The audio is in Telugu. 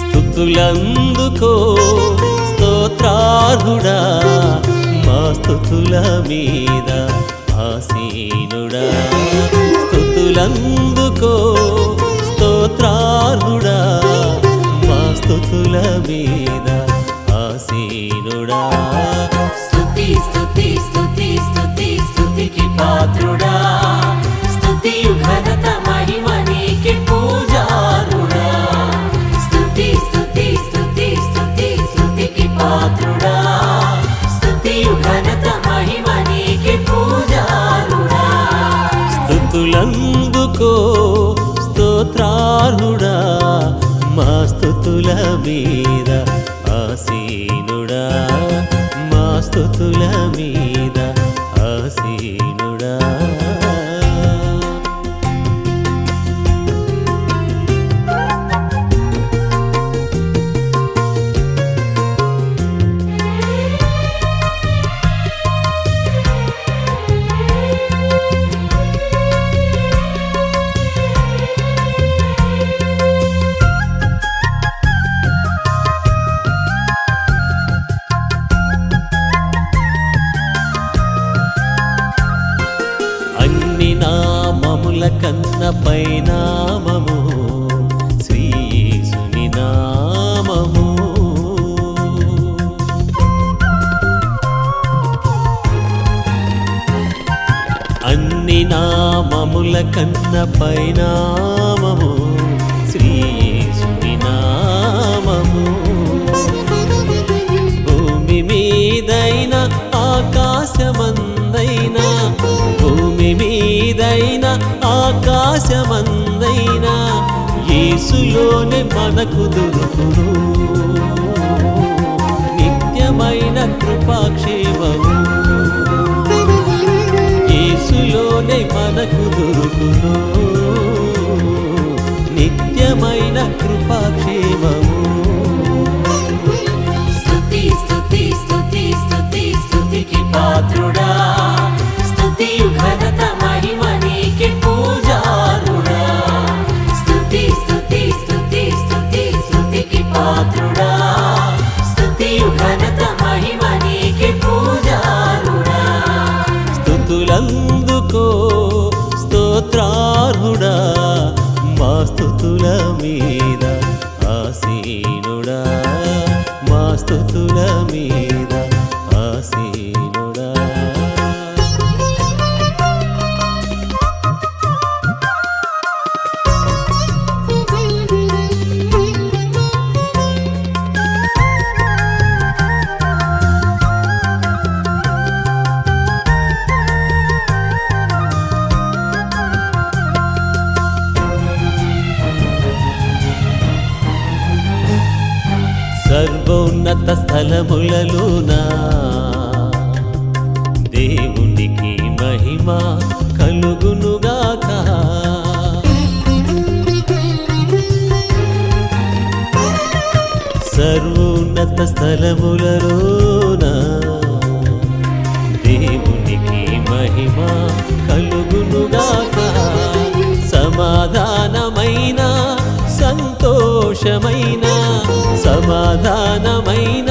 స్థుతులందుకో స్తోత్రార్హుడా మా స్థుతుల మీద ఆసీనుడా. స్థుతులందుకో స్తోత్రార్హుడా మా స్థుతుల మీద ఆసీనుడా. స్థుతి స్థుతి స్థుతి స్థుతి స్థుతికి పాత్రుడా. స్థుతులందుకో స్తోత్రార్హుడా మా స్థుతుల మీద ఆసీనుడా మా స్థుతుల మీద ఆసీనుడా. నామముల కన్న పైనామము శ్రీయేసుని నామము. అన్ని నామముల కన్న పైనామము శ్రీయేసుని నామము. భూమి మీదైన ఆకాశమందైనా భూమి మీదైన ఆకాశమందైన యేసులోనే మనకు దొరుకును. నిత్యమైన కృపాక్షేమము. యేసులోనే మనకు దొరుకును. నిత్యమైన కృపాక్షేమము. స్థుతుల మీద ఆసీనుడా మా స్థుతుల మీద సర్వోన్నత స్థలములలోనా దేవునికి మహిమ కలుగునుగాక. సర్వోన్నత స్థలములలోనా దేవునికి మహిమ కలుగునుగాక. సమాధానమైన సంతోషమైన సమాధానమైన